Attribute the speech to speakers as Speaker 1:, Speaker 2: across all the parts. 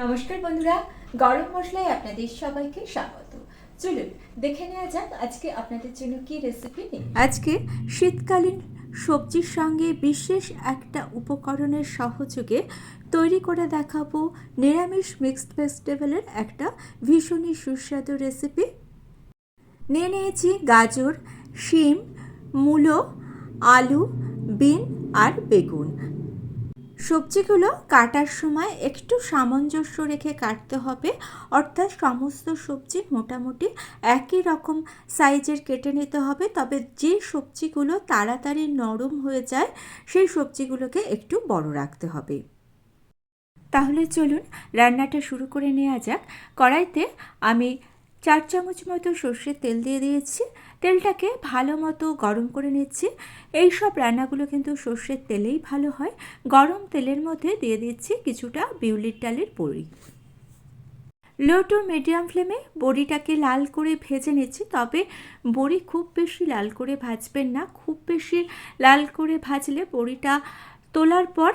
Speaker 1: নমস্কার বন্ধুরা গরম মশলায় আপনাদের সবাইকে স্বাগত। চলুন দেখে নেওয়া যাক আজকে আপনাদের জন্য কি রেসিপি
Speaker 2: আজকে শীতকালীন সবজির সঙ্গে বিশেষ একটা উপকরণের সহযোগে তৈরি করে দেখাবো নিরামিষ মিক্সড ভেজিটেবলের একটা ভীষণই সুস্বাদু রেসিপি নিয়ে নিয়েছি গাজর শিম মূলো আলু বিন আর বেগুন। সবজিগুলো কাটার সময় একটু সামঞ্জস্য রেখে কাটতে হবে। অর্থাৎ সমস্ত সবজি মোটামুটি একই রকম সাইজের কেটে নিতে হবে। তবে যে সবজিগুলো তাড়াতাড়ি নরম হয়ে যায়, সেই সবজিগুলোকে একটু বড় রাখতে হবে। তাহলে চলুন রান্নাটা শুরু করে নেওয়া যাক। কড়াইতে আমি চার চামচ মতো সর্ষের তেল দিয়ে দিয়েছি। তেলটাকে ভালো মতো গরম করে নিচ্ছি। এই সব রান্নাগুলো কিন্তু সর্ষের তেলেই ভালো হয়। গরম তেলের মধ্যে দিয়ে দিচ্ছি কিছুটা বিউলির ডালের বড়ি। লো টু মিডিয়াম ফ্লেমে বড়িটাকে লাল করে ভেজে নিচ্ছি। তবে বড়ি খুব বেশি লাল করে ভাজবেন না। খুব বেশি লাল করে ভাজলে বড়িটা তোলার পর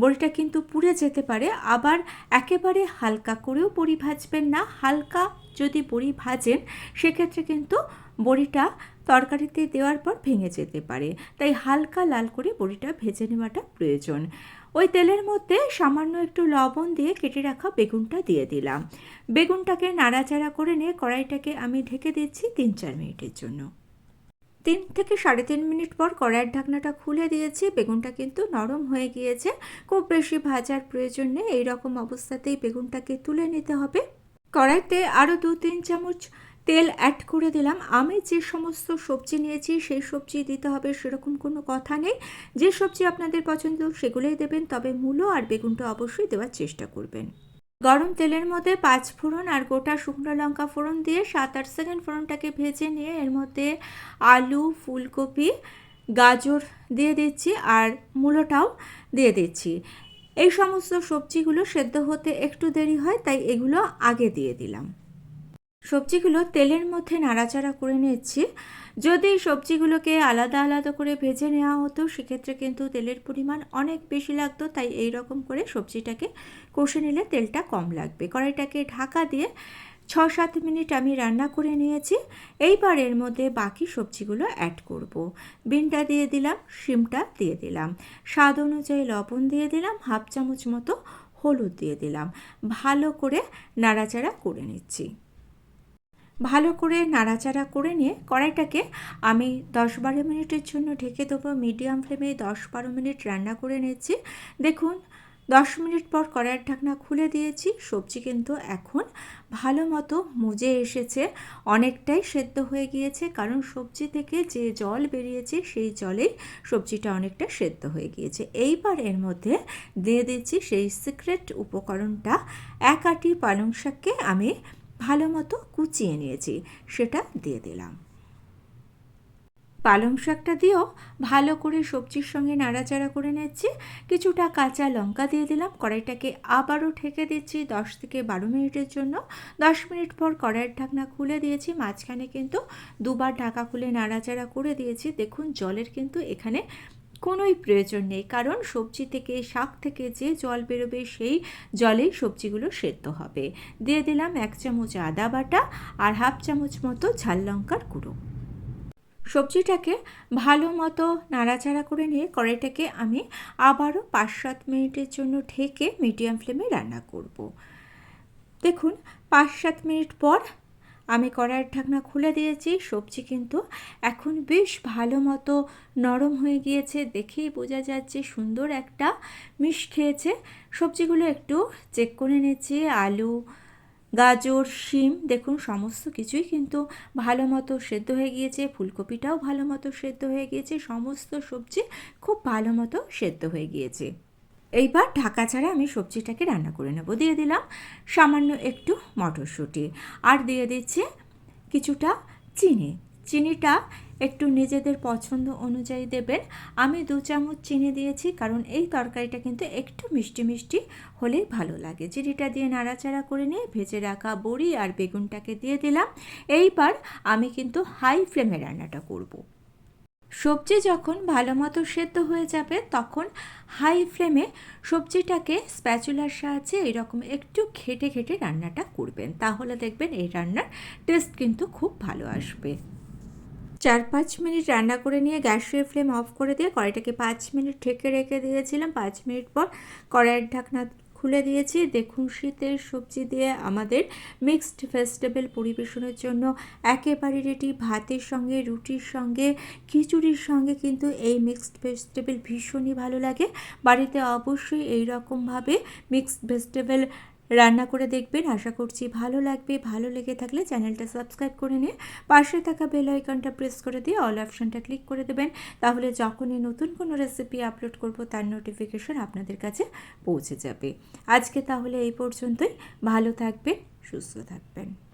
Speaker 2: বড়িটা কিন্তু পুড়ে যেতে পারে, আবার একেবারে হালকা করেও বড়ি ভাজবেন না। হালকা যদি বড়ি ভাজেন, সেক্ষেত্রে কিন্তু বড়িটা তরকারিতে দেওয়ার পর ভেঙে যেতে পারে। তাই হালকা লাল করে বড়িটা ভেজে নেওয়াটা প্রয়োজন। ওই তেলের মধ্যে সামান্য একটু লবণ দিয়ে কেটে রাখা বেগুনটা দিয়ে দিলাম। বেগুনটাকে নাড়াচাড়া করে নিয়ে কড়াইটাকে আমি ঢেকে দিচ্ছি তিন চার মিনিটের জন্য। তিন থেকে সাড়ে তিন মিনিট পর কড়াইয়ের ঢাকনাটা খুলে দিয়েছি। বেগুনটা কিন্তু নরম হয়ে গিয়েছে। খুব বেশি ভাজার প্রয়োজন নেই। এই রকম অবস্থাতেই বেগুনটাকে তুলে নিতে হবে। কড়াইতে আরও দু তিন চামচ তেল অ্যাড করে দিলাম। আমি যে সমস্ত সবজি নিয়েছি, সেই সবজি দিতে হবে, সেরকম কোনো কথা নেই। যে সবজি আপনাদের পছন্দ, সেগুলোই দেবেন। তবে মূলো আর বেগুনটা অবশ্যই দেওয়ার চেষ্টা করবেন। গরম তেলের মধ্যে পাঁচ ফোড়ন আর গোটা শুকনো লঙ্কা ফোড়ন দিয়ে সাত আট সেকেন্ড ফোড়নটাকে ভেজে নিয়ে এর মধ্যে আলু, ফুলকপি, গাজর দিয়ে দিচ্ছি আর মূলোটাও দিয়ে দিচ্ছি। এই সমস্ত সবজিগুলো সেদ্ধ হতে একটু দেরি হয়, তাই এগুলো আগে দিয়ে দিলাম। সবজিগুলো তেলের মধ্যে নাড়াচাড়া করে নিচ্ছি। যদি সবজিগুলোকে আলাদা আলাদা করে ভেজে নেওয়া হতো, সেক্ষেত্রে কিন্তু তেলের পরিমাণ অনেক বেশি লাগতো। তাই এই রকম করে সবজিটাকে কষে নিলে তেলটা কম লাগবে। কড়াইটাকে ঢাকা দিয়ে ছ সাত মিনিট আমি রান্না করে নিয়েছি। এইবার এর মধ্যে বাকি সবজিগুলো অ্যাড করব। বিনটা দিয়ে দিলাম, শিমটা দিয়ে দিলাম। স্বাদ অনুযায়ী লবণ দিয়ে দিলাম, হাফ চামচ মতো হলুদ দিয়ে দিলাম। ভালো করে নাড়াচাড়া করে নিচ্ছি। ভালো করে নাড়াচাড়া করে নিয়ে কড়াইটাকে আমি দশ বারো মিনিটের জন্য ঢেকে দেবো। মিডিয়াম ফ্লেমে দশ বারো মিনিট রান্না করে নিচ্ছি দেখুন, দশ মিনিট পর কড়াইয়ের ঢাকনা খুলে দিয়েছি। সবজি কিন্তু এখন ভালো মতো মুজে এসেছে। অনেকটাই সেদ্ধ হয়ে গিয়েছে, কারণ সবজি থেকে যে জল বেরিয়েছে, সেই জলেই সবজিটা অনেকটা সেদ্ধ হয়ে গিয়েছে। এইবার এর মধ্যে দিয়ে দিচ্ছি সেই সিক্রেট উপকরণটা। এক আটি পালং শাককে আমি ভালো মতো কুচিয়ে নিয়েছি, সেটা দিয়ে দিলাম। পালং শাকটা দিয়েও ভালো করে সবজির সঙ্গে নাড়াচাড়া করে নিচ্ছি কিছুটা কাঁচা লঙ্কা দিয়ে দিলাম, কড়াইটাকে আবারও ঠেকে দিচ্ছি দশ থেকে বারো মিনিটের জন্য। দশ মিনিট পর কড়াইয়ের ঢাকনা খুলে দিয়েছি, মাঝখানে কিন্তু দুবার ঢাকা খুলে নাড়াচাড়া করে দিয়েছি। দেখুন, জলের কিন্তু এখানে কোনোই প্রয়োজন নেই, কারণ সবজি থেকে শাক থেকে যে জল বেরোবে সেই জলেই সবজিগুলো সেদ্ধ হবে দিয়ে দিলাম এক চামচ আদা বাটা আর হাফ চামচ মতো ঝাল লঙ্কার গুঁড়ো সবজিটাকে ভালো মতো নাড়াচাড়া করে নিয়ে কড়াইটাকে আমি আবারও পাঁচ সাত মিনিটের জন্য ঢেকে মিডিয়াম ফ্লেমে রান্না করব। দেখুন পাঁচ সাত মিনিট পর আমি কড়াইয়ের ঢাকনা খুলে দিয়েছি, সবজি কিন্তু এখন বেশ ভালো মতো নরম হয়ে গিয়েছে, দেখেই বোঝা যাচ্ছে সুন্দর একটা মিশ খেয়েছে। সবজিগুলো একটু চেক করে নিচ্ছি, আলু, গাজর, শিম, দেখুন সমস্ত কিছুই কিন্তু ভালো মতো সেদ্ধ হয়ে গিয়েছে, ফুলকপিটাও ভালো মতো সেদ্ধ হয়ে গিয়েছে, সমস্ত সবজি খুব ভালো মতো সেদ্ধ হয়ে গিয়েছে। এইবার ঢাকা ছাড়া আমি সবজিটাকে রান্না করে নেব। দিয়ে দিলাম সামান্য একটু মটরশুঁটি। আর দিয়ে দিচ্ছে কিছুটা চিনি। চিনিটা একটু নিজেদের পছন্দ অনুযায়ী দেবেন। আমি দু চামচ চিনি দিয়েছি, কারণ এই তরকারিটা কিন্তু একটু মিষ্টি মিষ্টি হলেই ভালো লাগে। চিনিটা দিয়ে নাড়াচাড়া করে নিয়ে ভেজে রাখা বড়ি আর বেগুনটাকে দিয়ে দিলাম। এইবার আমি কিন্তু হাই ফ্লেমে রান্নাটা করব। সবজি যখন ভালো মতো সেদ্ধ হয়ে যাবে, তখন হাই ফ্লেমে সবজিটাকে স্প্যাচুলার সাহায্যে এরকম একটু ঘেটে ঘেটে রান্নাটা করবেন। তাহলে দেখবেন এই রান্নার টেস্ট কিন্তু খুব ভালো আসবে। চার পাঁচ মিনিট রান্না করে নিয়ে গ্যাসের ফ্লেম অফ করে দিয়ে কড়াইটাকে পাঁচ মিনিট ঢেকে রেখে দিয়েছিলাম। পাঁচ মিনিট পর কড়াইয়ের ঢাকনা খুলে দিয়েছি। দেখুন, শীতের সবজি দিয়ে আমাদের মিক্সড ভেজিটেবল পরিবেশনের জন্য একেবারে রেডি ভাতের সঙ্গে, রুটির সঙ্গে, খিচুড়ির সঙ্গে কিন্তু এই মিক্সড ভেজিটেবল ভীষণই ভালো লাগে। বাড়িতে অবশ্যই এই রকমভাবে মিক্সড ভেজিটেবল রান্না করে দেখবেন। আশা করছি ভালো লাগবে। ভালো লেগে থাকলে চ্যানেলটা সাবস্ক্রাইব করে নিয়ে পাশে থাকা বেল আইকনটা প্রেস করে দিয়ে অল অপশনটা ক্লিক করে দেবেন। তাহলে যখনই নতুন কোনো রেসিপি আপলোড করব, তার নোটিফিকেশন আপনাদের কাছে পৌঁছে যাবে। আজকে তাহলে এই পর্যন্তই। ভালো থাকবেন, সুস্থ থাকবেন।